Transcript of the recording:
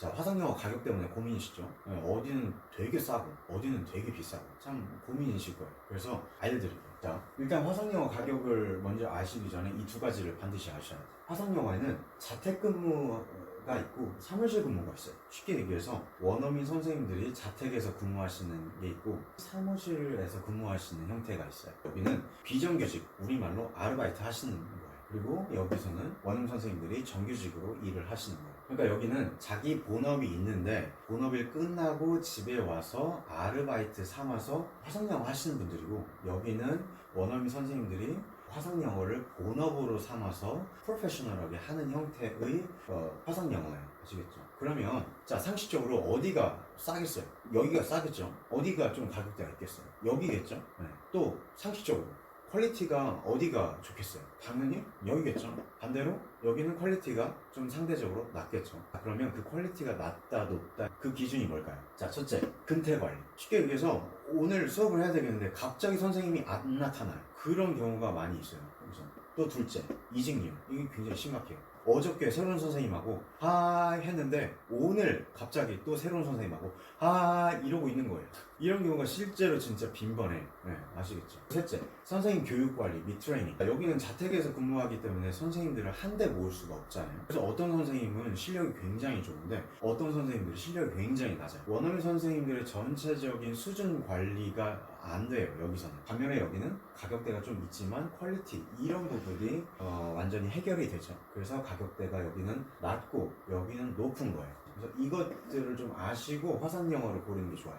자, 화상영어 가격 때문에 고민이시죠? 네, 어디는 되게 싸고, 어디는 되게 비싸고, 참 고민이실 거예요. 그래서 알려드릴게요. 자, 일단 화상영어 가격을 먼저 아시기 전에 이 두 가지를 반드시 아셔야 돼요. 화상영어에는 자택근무가 있고 사무실 근무가 있어요. 쉽게 얘기해서 원어민 선생님들이 자택에서 근무하시는 게 있고 사무실에서 근무하시는 형태가 있어요. 여기는 비정규직, 우리말로 아르바이트 하시는 거예요. 그리고 여기서는 원음 선생님들이 정규직으로 일을 하시는 거예요. 그러니까 여기는 자기 본업이 있는데 본업일 끝나고 집에 와서 아르바이트 삼아서 화상영어 하시는 분들이고 여기는 원어민 선생님들이 화상영어를 본업으로 삼아서 프로페셔널하게 하는 형태의 어, 화상영어예요. 아시겠죠? 그러면 자 상식적으로 어디가 싸겠어요? 여기가 싸겠죠? 어디가 좀 가격대가 있겠어요? 여기겠죠? 네. 또 상식적으로 퀄리티가 어디가 좋겠어요? 당연히 여기겠죠. 반대로 여기는 퀄리티가 좀 상대적으로 낮겠죠. 아, 그러면 그 퀄리티가 낮다 높다 그 기준이 뭘까요? 자 첫째 근태 관리. 쉽게 얘기해서 오늘 수업을 해야 되겠는데 갑자기 선생님이 안 나타나요. 그런 경우가 많이 있어요. 여기서 또 둘째 이직률 이게 굉장히 심각해요. 어저께 새로운 선생님하고 하 했는데 오늘 갑자기 또 새로운 선생님하고 하 이러고 있는 거예요. 이런 경우가 실제로 진짜 빈번해. 네, 아시겠죠? 셋째, 선생님 교육 관리 및 트레이닝. 여기는 자택에서 근무하기 때문에 선생님들을 한데 모을 수가 없잖아요. 그래서 어떤 선생님은 실력이 굉장히 좋은데 어떤 선생님들이 실력이 굉장히 낮아요. 원어민 선생님들의 전체적인 수준 관리가 안 돼요. 여기서는. 반면에 여기는 가격대가 좀 있지만 퀄리티 이런 부분이 어, 완전히 해결이 되죠. 그래서 가격대가 여기는 낮고 여기는 높은 거예요. 그래서 이것들을 좀 아시고 화상 영어를 고르는 게 좋아요.